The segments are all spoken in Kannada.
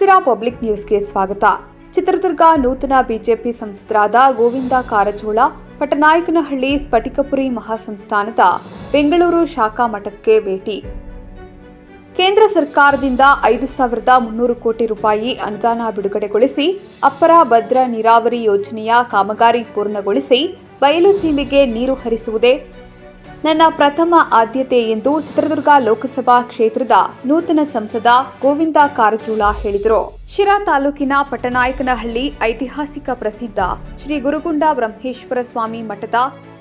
ಸಿರಾ ಪಬ್ಲಿಕ್ ನ್ಯೂಸ್ಗೆ ಸ್ವಾಗತ. ಚಿತ್ರದುರ್ಗ ನೂತನ ಬಿಜೆಪಿ ಸಂಸದರಾದ ಗೋವಿಂದ ಕಾರಜೋಳ, ಪಟನಾಯಕನಹಳ್ಳಿ ಸ್ಫಟಿಕಪುರಿ ಮಹಾಸಂಸ್ಥಾನದ ಬೆಂಗಳೂರು ಶಾಖಾ ಮಠಕ್ಕೆ ಭೇಟಿ. ಕೇಂದ್ರ ಸರ್ಕಾರದಿಂದ ಐದು ಸಾವಿರದ ಮುನ್ನೂರು ಕೋಟಿ ರೂಪಾಯಿ ಅನುದಾನ ಬಿಡುಗಡೆಗೊಳಿಸಿ, ಅಪ್ಪರ ಭದ್ರಾ ನೀರಾವರಿ ಯೋಜನೆಯ ಕಾಮಗಾರಿ ಪೂರ್ಣಗೊಳಿಸಿ, ಬಯಲು ಸೀಮೆಗೆ ನೀರು ಹರಿಸುವುದೇ ನನ್ನ ಪ್ರಥಮ ಆದ್ಯತೆ ಎಂದು ಚಿತ್ರದುರ್ಗ ಲೋಕಸಭಾ ಕ್ಷೇತ್ರದ ನೂತನ ಸಂಸದ ಗೋವಿಂದ ಕಾರಜೋಳ ಹೇಳಿದರು. ಶಿರಾ ತಾಲೂಕಿನ ಪಟ್ಟನಾಯಕನಹಳ್ಳಿ ಐತಿಹಾಸಿಕ ಪ್ರಸಿದ್ಧ ಶ್ರೀ ಗುರುಗುಂಡ ಬ್ರಹ್ಮೇಶ್ವರ ಸ್ವಾಮಿ ಮಠದ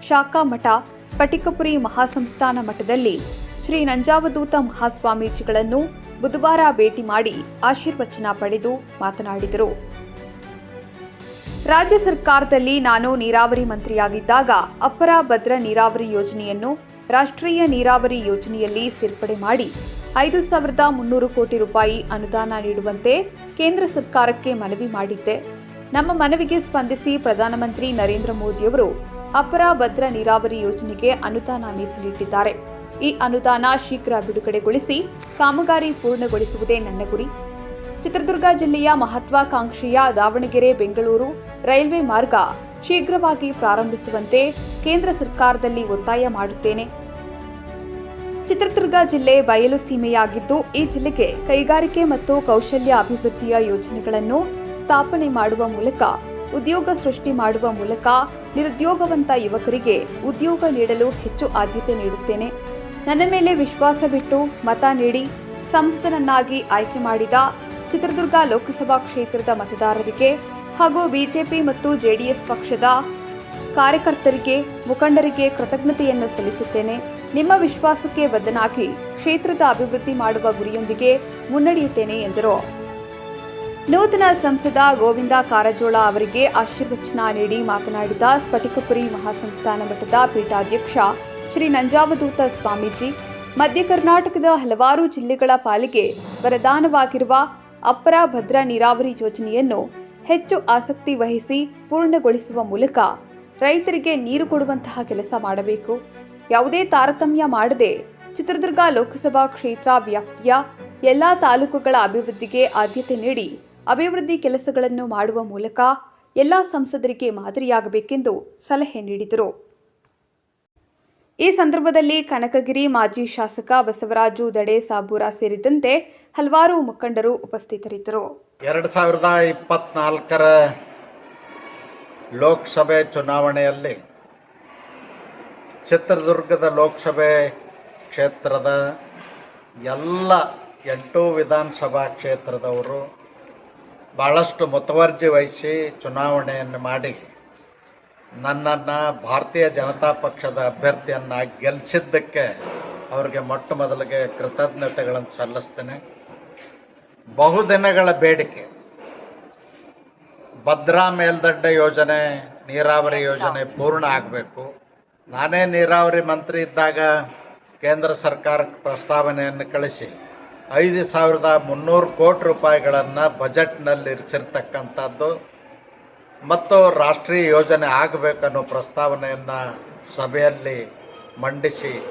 ಶಾಖಾ ಮಠ ಸ್ಫಟಿಕಪುರಿ ಮಹಾಸಂಸ್ಥಾನ ಮಠದಲ್ಲಿ ಶ್ರೀ ನಂಜಾವಧೂತ ಮಹಾಸ್ವಾಮೀಜಿಗಳನ್ನು ಬುಧವಾರ ಭೇಟಿ ಮಾಡಿ ಆಶೀರ್ವಚನ ಪಡೆದು ಮಾತನಾಡಿದರು. ರಾಜ್ಯ ಸರ್ಕಾರದಲ್ಲಿ ನಾನು ನೀರಾವರಿ ಮಂತ್ರಿಯಾಗಿದ್ದಾಗ ಅಪರ ಭದ್ರ ನೀರಾವರಿ ಯೋಜನೆಯನ್ನು ರಾಷ್ಟ್ರೀಯ ನೀರಾವರಿ ಯೋಜನೆಯಲ್ಲಿ ಸೇರ್ಪಡೆ ಮಾಡಿ ಐದು ಸಾವಿರದ ಮುನ್ನೂರು ಕೋಟಿ ರೂಪಾಯಿ ಅನುದಾನ ನೀಡುವಂತೆ ಕೇಂದ್ರ ಸರ್ಕಾರಕ್ಕೆ ಮನವಿ ಮಾಡಿದ್ದೆ. ನಮ್ಮ ಮನವಿಗೆ ಸ್ಪಂದಿಸಿ ಪ್ರಧಾನಮಂತ್ರಿ ನರೇಂದ್ರ ಮೋದಿಯವರು ಅಪರ ಭದ್ರ ನೀರಾವರಿ ಯೋಜನೆಗೆ ಅನುದಾನ ಮೀಸಲಿಟ್ಟಿದ್ದಾರೆ. ಈ ಅನುದಾನ ಶೀಘ್ರ ಬಿಡುಗಡೆಗೊಳಿಸಿ ಕಾಮಗಾರಿ ಪೂರ್ಣಗೊಳಿಸುವುದೇ ನನ್ನ ಗುರಿ. ಚಿತ್ರದುರ್ಗ ಜಿಲ್ಲೆಯ ಮಹತ್ವಾಕಾಂಕ್ಷೆಯ ದಾವಣಗೆರೆ ಬೆಂಗಳೂರು ರೈಲ್ವೆ ಮಾರ್ಗ ಶೀಘ್ರವಾಗಿ ಪ್ರಾರಂಭಿಸುವಂತೆ ಕೇಂದ್ರ ಸರ್ಕಾರದಲ್ಲಿ ಒತ್ತಾಯ ಮಾಡುತ್ತೇನೆ. ಚಿತ್ರದುರ್ಗ ಜಿಲ್ಲೆ ಬಯಲು ಸೀಮೆಯಾಗಿದ್ದು, ಈ ಜಿಲ್ಲೆಗೆ ಕೈಗಾರಿಕೆ ಮತ್ತು ಕೌಶಲ್ಯ ಅಭಿವೃದ್ಧಿಯ ಯೋಜನೆಗಳನ್ನು ಸ್ಥಾಪನೆ ಮಾಡುವ ಮೂಲಕ, ಉದ್ಯೋಗ ಸೃಷ್ಟಿ ಮಾಡುವ ಮೂಲಕ ನಿರುದ್ಯೋಗವಂತ ಯುವಕರಿಗೆ ಉದ್ಯೋಗ ನೀಡಲು ಹೆಚ್ಚು ಆದ್ಯತೆ ನೀಡುತ್ತೇನೆ. ನನ್ನ ಮೇಲೆ ವಿಶ್ವಾಸ ಬಿಟ್ಟು ಮತ ನೀಡಿ, ಸಂಸದನನ್ನಾಗಿ ಆಯ್ಕೆ ಮಾಡಿದ ಚಿತ್ರದುರ್ಗ ಲೋಕಸಭಾ ಕ್ಷೇತ್ರದ ಮತದಾರರಿಗೆ ಹಾಗೂ ಬಿಜೆಪಿ ಮತ್ತು ಜೆಡಿಎಸ್ ಪಕ್ಷದ ಕಾರ್ಯಕರ್ತರಿಗೆ, ಮುಖಂಡರಿಗೆ ಕೃತಜ್ಞತೆಯನ್ನು ಸಲ್ಲಿಸುತ್ತೇನೆ. ನಿಮ್ಮ ವಿಶ್ವಾಸಕ್ಕೆ ಬದ್ಧನಾಗಿ ಕ್ಷೇತ್ರದ ಅಭಿವೃದ್ಧಿ ಮಾಡುವ ಗುರಿಯೊಂದಿಗೆ ಮುನ್ನಡೆಯುತ್ತೇನೆ ಎಂದರು. ನೂತನ ಸಂಸದ ಗೋವಿಂದ ಕಾರಜೋಳ ಅವರಿಗೆ ಆಶೀರ್ವಚನ ನೀಡಿ ಮಾತನಾಡಿದ ಸ್ಫಟಿಕಪುರಿ ಮಹಾಸಂಸ್ಥಾನ ಮಠದ ಪೀಠಾಧ್ಯಕ್ಷ ಶ್ರೀ ನಂಜಾವಧೂತ ಸ್ವಾಮೀಜಿ, ಮಧ್ಯ ಕರ್ನಾಟಕದ ಹಲವಾರು ಜಿಲ್ಲೆಗಳ ಪಾಲಿಗೆ ವರದಾನವಾಗಿರುವ ಅಪ್ಪರ ಭದ್ರಾ ನೀರಾವರಿ ಯೋಜನೆಯನ್ನು ಹೆಚ್ಚು ಆಸಕ್ತಿ ವಹಿಸಿ ಪೂರ್ಣಗೊಳಿಸುವ ಮೂಲಕ ರೈತರಿಗೆ ನೀರು ಕೊಡುವಂತಹ ಕೆಲಸ ಮಾಡಬೇಕು. ಯಾವುದೇ ತಾರತಮ್ಯ ಮಾಡದೆ ಚಿತ್ರದುರ್ಗ ಲೋಕಸಭಾ ಕ್ಷೇತ್ರ ವ್ಯಾಪ್ತಿಯ ಎಲ್ಲಾ ತಾಲೂಕುಗಳ ಅಭಿವೃದ್ಧಿಗೆ ಆದ್ಯತೆ ನೀಡಿ ಅಭಿವೃದ್ಧಿ ಕೆಲಸಗಳನ್ನು ಮಾಡುವ ಮೂಲಕ ಎಲ್ಲ ಸಂಸದರಿಗೆ ಮಾದರಿಯಾಗಬೇಕೆಂದು ಸಲಹೆ ನೀಡಿದರು. ಈ ಸಂದರ್ಭದಲ್ಲಿ ಕನಕಗಿರಿ ಮಾಜಿ ಶಾಸಕ ಬಸವರಾಜು ದಡೆ ಸಾಬೂರ ಸೇರಿದಂತೆ ಹಲವಾರು ಮುಖಂಡರು ಉಪಸ್ಥಿತರಿದ್ದರು. ಎರಡು ಸಾವಿರದ ಇಪ್ಪತ್ನಾಲ್ಕರ ಲೋಕಸಭೆ ಚುನಾವಣೆಯಲ್ಲಿ ಚಿತ್ರದುರ್ಗದ ಲೋಕಸಭೆ ಕ್ಷೇತ್ರದ ಎಲ್ಲ ಎಂಟು ವಿಧಾನಸಭಾ ಕ್ಷೇತ್ರದವರು ಭಾಳಷ್ಟು ಮುತುವರ್ಜಿ ವಹಿಸಿ ಚುನಾವಣೆಯನ್ನು ಮಾಡಿ ನನ್ನನ್ನು ಭಾರತೀಯ ಜನತಾ ಪಕ್ಷದ ಅಭ್ಯರ್ಥಿಯನ್ನು ಗೆಲ್ಲಿಸಿದ್ದಕ್ಕೆ ಅವರಿಗೆ ಮೊಟ್ಟ ಮೊದಲಿಗೆ ಕೃತಜ್ಞತೆಗಳನ್ನು ಸಲ್ಲಿಸ್ತೇನೆ. ಬಹುದಿನಗಳ ಬೇಡಿಕೆ. ಭದ್ರಾ ಮೇಲ್ದಂಡೆ ಯೋಜನೆ, ನೀರಾವರಿ ಯೋಜನೆ ಪೂರ್ಣ ಆಗಬೇಕು. ನಾನೇ ನೀರಾವರಿ ಮಂತ್ರಿ ಇದ್ದಾಗ ಕೇಂದ್ರ ಸರ್ಕಾರಕ್ಕೆ ಪ್ರಸ್ತಾವನೆಯನ್ನು ಕಳಿಸಿ, ಐದು ಸಾವಿರದ ಮುನ್ನೂರು ಕೋಟಿ ರೂಪಾಯಿಗಳನ್ನು ಬಜೆಟ್ನಲ್ಲಿ ಇರಿಸಿರ್ತಕ್ಕಂಥದ್ದು ಮತ್ತು ರಾಷ್ಟ್ರೀಯ ಯೋಜನೆ ಆಗಬೇಕನ್ನೋ ಪ್ರಸ್ತಾವನೆಯನ್ನು ಸಭೆಯಲ್ಲಿ ಮಂಡಿಸಿ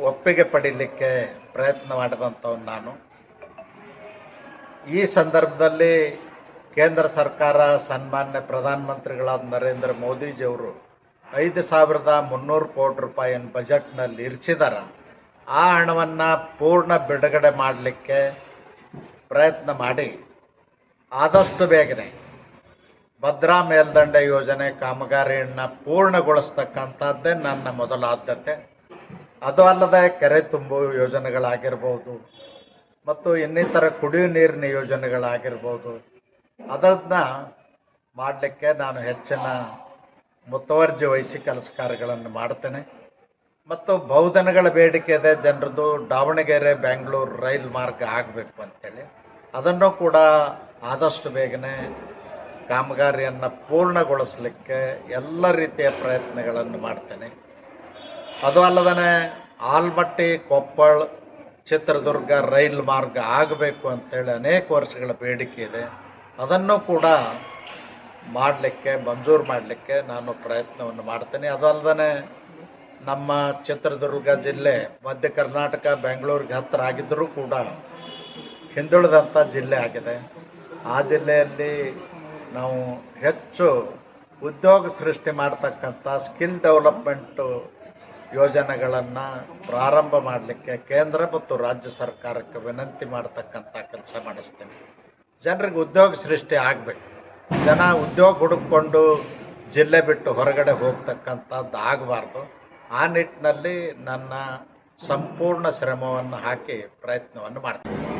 ಒಪ್ಪಿಗೆ ಪಡೀಲಿಕ್ಕೆ ಪ್ರಯತ್ನ ಮಾಡಿದಂಥವ್ನು ನಾನು. ಈ ಸಂದರ್ಭದಲ್ಲಿ ಕೇಂದ್ರ ಸರ್ಕಾರ ಸನ್ಮಾನ್ಯ ಪ್ರಧಾನಮಂತ್ರಿಗಳಾದ ನರೇಂದ್ರ ಮೋದಿಜಿಯವರು ಐದು ಸಾವಿರದ ಮುನ್ನೂರು ಕೋಟಿ ರೂಪಾಯಿಯನ್ನು ಬಜೆಟ್ನಲ್ಲಿ ಇರಿಸಿದಾರ. ಆ ಹಣವನ್ನು ಪೂರ್ಣ ಬಿಡುಗಡೆ ಮಾಡಲಿಕ್ಕೆ ಪ್ರಯತ್ನ ಮಾಡಿ. ಆದಷ್ಟು ಬೇಗನೆ. ಭದ್ರಾ ಮೇಲ್ದಂಡೆ ಯೋಜನೆ ಕಾಮಗಾರಿಯನ್ನು ಪೂರ್ಣಗೊಳಿಸ್ತಕ್ಕಂಥದ್ದೇ ನನ್ನ ಮೊದಲ ಆದ್ಯತೆ. ಅದು ಅಲ್ಲದೆ ಕೆರೆ ತುಂಬು ಯೋಜನೆಗಳಾಗಿರ್ಬೋದು, ಮತ್ತು ಇನ್ನಿತರ ಕುಡಿಯುವ ನೀರಿನ ಯೋಜನೆಗಳಾಗಿರ್ಬೋದು. ಅದನ್ನ ಮಾಡಲಿಕ್ಕೆ ನಾನು ಹೆಚ್ಚಿನ ಮುತುವರ್ಜಿ ವಹಿಸಿ ಕೆಲಸ ಕಾರ್ಯಗಳನ್ನು ಮಾಡ್ತೇನೆ. ಮತ್ತು ಬಹುದಿನಗಳ ಬೇಡಿಕೆ ಇದೆ ಜನರದು ದಾವಣಗೆರೆ, ಬೆಂಗಳೂರು ರೈಲ್ ಮಾರ್ಗ ಆಗಬೇಕು ಅಂತೇಳಿ. ಅದನ್ನು ಕೂಡ ಆದಷ್ಟು ಬೇಗನೆ ಕಾಮಗಾರಿಯನ್ನು ಪೂರ್ಣಗೊಳಿಸಲಿಕ್ಕೆ ಎಲ್ಲ ರೀತಿಯ ಪ್ರಯತ್ನಗಳನ್ನು ಮಾಡ್ತೇನೆ. ಅದು ಅಲ್ಲದೇ ಆಲ್ಮಟ್ಟಿ, ಕೊಪ್ಪಳ, ಚಿತ್ರದುರ್ಗ ರೈಲ್ ಮಾರ್ಗ ಆಗಬೇಕು ಅಂತೇಳಿ ಅನೇಕ ವರ್ಷಗಳ ಬೇಡಿಕೆ ಇದೆ. ಅದನ್ನು ಕೂಡ ಮಾಡಲಿಕ್ಕೆ, ಮಂಜೂರು ಮಾಡಲಿಕ್ಕೆ ನಾನು ಪ್ರಯತ್ನವನ್ನು ಮಾಡ್ತೇನೆ. ಅದು ಅಲ್ಲದೆ ನಮ್ಮ ಚಿತ್ರದುರ್ಗ ಜಿಲ್ಲೆ, ಮಧ್ಯ ಕರ್ನಾಟಕ, ಬೆಂಗಳೂರಿಗೆ ಹತ್ತಿರ ಆಗಿದ್ದರೂ ಕೂಡ ಹಿಂದುಳಿದಂಥ ಜಿಲ್ಲೆ ಆಗಿದೆ. ಆ ಜಿಲ್ಲೆಯಲ್ಲಿ ನಾವು ಹೆಚ್ಚು ಉದ್ಯೋಗ ಸೃಷ್ಟಿ ಮಾಡ್ತಕ್ಕಂಥ ಸ್ಕಿಲ್ ಡೆವಲಪ್ಮೆಂಟು ಯೋಜನೆಗಳನ್ನು ಪ್ರಾರಂಭ ಮಾಡಲಿಕ್ಕೆ ಕೇಂದ್ರ ಮತ್ತು ರಾಜ್ಯ ಸರ್ಕಾರಕ್ಕೆ ವಿನಂತಿ ಮಾಡ್ತಕ್ಕಂಥ ಕೆಲಸ ಮಾಡಿಸ್ತೇನೆ. ಜನರಿಗೆ ಉದ್ಯೋಗ ಸೃಷ್ಟಿ ಆಗಬೇಕು. ಜನ ಉದ್ಯೋಗ ಹುಡುಕೊಂಡು ಜಿಲ್ಲೆ ಬಿಟ್ಟು ಹೊರಗಡೆ ಹೋಗ್ತಕ್ಕಂಥದ್ದು ಆಗಬಾರ್ದು. ಆ ನಿಟ್ಟಿನಲ್ಲಿ ನನ್ನ ಸಂಪೂರ್ಣ ಶ್ರಮವನ್ನು ಹಾಕಿ ಪ್ರಯತ್ನವನ್ನು ಮಾಡ್ತೀನಿ.